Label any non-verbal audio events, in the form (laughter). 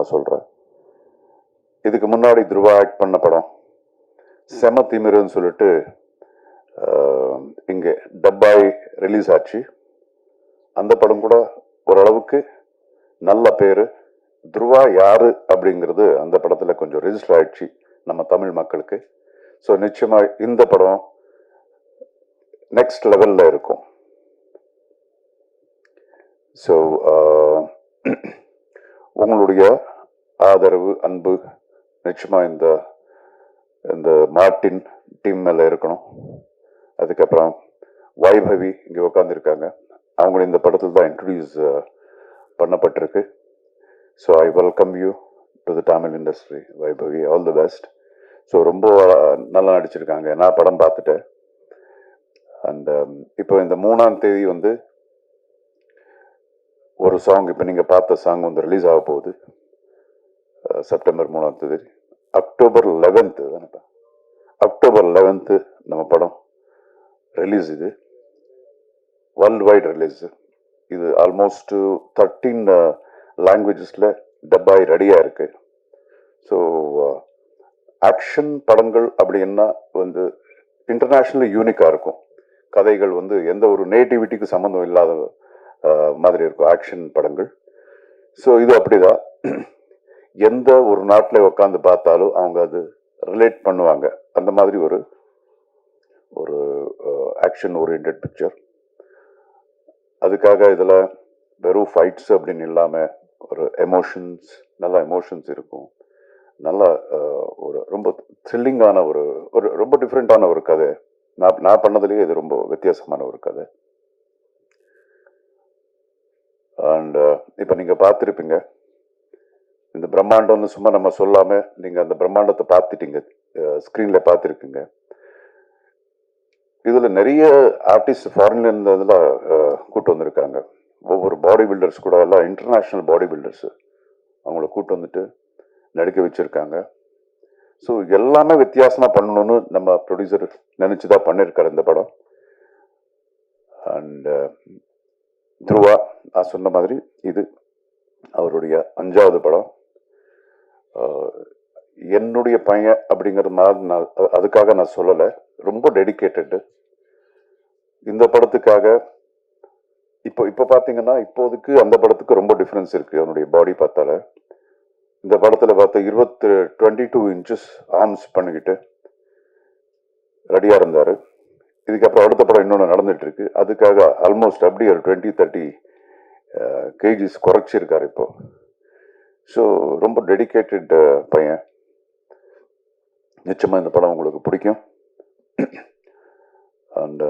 நான் சொல்கிறேன் இதுக்கு முன்னாடி துருவா ஆக்ட் பண்ண படம் செம திமிருன்னு சொல்லிட்டு இங்கே டப்பாய் ரிலீஸ் ஆச்சு. அந்த படம் கூட ஓரளவுக்கு நல்ல பேர். துருவா யாரு அப்படிங்கிறது அந்த படத்தில் கொஞ்சம் ரிஜிஸ்டர் ஆயிடுச்சு நம்ம தமிழ் மக்களுக்கு. ஸோ நிச்சயமாக இந்த படம் நெக்ஸ்ட் லெவலில் இருக்கும். ஸோ (clears throat) உங்களுடைய ஆதரவு அன்பு நிச்சயமாக இந்த இந்த மார்ட்டின் டீம் மேலே இருக்கணும். அதுக்கப்புறம் வைபவி இங்கே உட்காந்துருக்காங்க அவங்களும் இந்த படத்தில் தான் இன்ட்ரடியூஸ் பண்ணப்பட்டிருக்கு. So I welcome you to the Tamil industry Vaibhavi. All the best so ரொம்ப நல்லா நடிச்சிருக்காங்க. நான் படம் பார்த்துட்டேன். அண்ட் um, இப்போ இந்த மூணாம் தேதி வந்து ஒரு சாங் இப்போ நீங்கள் பார்த்த சாங் வந்து ரிலீஸ் ஆக போகுது. செப்டம்பர் மூணாம் தேதி. அக்டோபர் லெவன்த்து தானேப்பா அக்டோபர் லெவன்த்து நம்ம படம் ரிலீஸ் இது. வேர்ல்டு வைட் ரிலீஸ் இது ஆல்மோஸ்ட் தேர்ட்டீன் லாங்குவேஜஸில் டப்பாய் ரெடியாக இருக்கு. ஸோ ஆக்ஷன் uh, படங்கள் அப்படின்னா வந்து இன்டர்நேஷ்னல் யூனிக்காக இருக்கும். கதைகள் வந்து எந்த ஒரு நேட்டிவிட்டிக்கு சம்மந்தம் இல்லாத uh, மாதிரி இருக்கும். ஆக்ஷன் படங்கள். ஸோ இது அப்படிதான். எந்த ஒரு நாட்டில் உட்காந்து பார்த்தாலும் அவங்க அது ரிலேட் பண்ணுவாங்க. அந்த மாதிரி ஒரு ஒரு ஆக்ஷன் ஓரியன்ட் பிக்சர் அதுக்காக இதில் வெறும் ஃபைட்ஸ் அப்படின்னு இல்லாமல் ஒரு எமோஷன்ஸ் நல்ல எமோஷன்ஸ் இருக்கும். நல்ல ஒரு ரொம்ப த்ரில்லிங்கான ஒரு ஒரு ரொம்ப டிஃப்ரெண்ட்டான ஒரு கதை. நான் நான் பண்ணதுலேயே இது ரொம்ப வித்தியாசமான ஒரு கதை. அண்ட் இப்போ நீங்கள் பார்த்துருப்பீங்க. இந்த பிரம்மாண்டம்னு சும்மா நம்ம சொல்லாமல் நீங்கள் அந்த பிரம்மாண்டத்தை பார்த்துட்டீங்க. ஸ்க்ரீனில் பார்த்துருக்கீங்க. இதில் நிறைய ஆர்டிஸ்ட் ஃபாரின்ல இருந்ததெல்லாம் கூட்டு வந்திருக்காங்க. ஒவ்வொரு பாடி பில்டர்ஸ் கூட எல்லாம் இன்டர்நேஷ்னல் பாடி பில்டர்ஸ் அவங்கள கூட்டு வந்துட்டு நடிக்க வச்சுருக்காங்க. ஸோ எல்லாமே வித்தியாசமாக பண்ணணும்னு நம்ம ப்ரொடியூசர் நினச்சி தான் பண்ணியிருக்காரு இந்த படம். அண்ட் துருவா நான் சொன்ன மாதிரி இது அவருடைய அஞ்சாவது படம். என்னுடைய பையன் அப்படிங்கிறது மாதிரி நான் அதுக்காக நான் சொல்லலை. ரொம்ப டெடிக்கேட்டடு இந்த படத்துக்காக இப்போ இப்போ பார்த்தீங்கன்னா இப்போதைக்கு அந்த படத்துக்கு ரொம்ப டிஃப்ரென்ஸ் இருக்குது அவனுடைய பாடி பார்த்தால. இந்த படத்தில் பார்த்தா இருபத்தி டுவெண்ட்டி டூ இன்ச்சஸ் ஆர்ம்ஸ் பண்ணிக்கிட்டு ரெடியாக இருந்தார். இதுக்கப்புறம் அடுத்த படம் இன்னொன்று நடந்துட்டு அதுக்காக ஆல்மோஸ்ட் அப்படி ஒரு டுவெண்ட்டி தேர்ட்டி கேஜிஸ் குறைச்சிருக்காரு இப்போது ஸோ ரொம்ப டெடிகேட்டட் uh, பையன். நிச்சயமாக இந்த படம் உங்களுக்கு பிடிக்கும். (clears throat) அண்ட்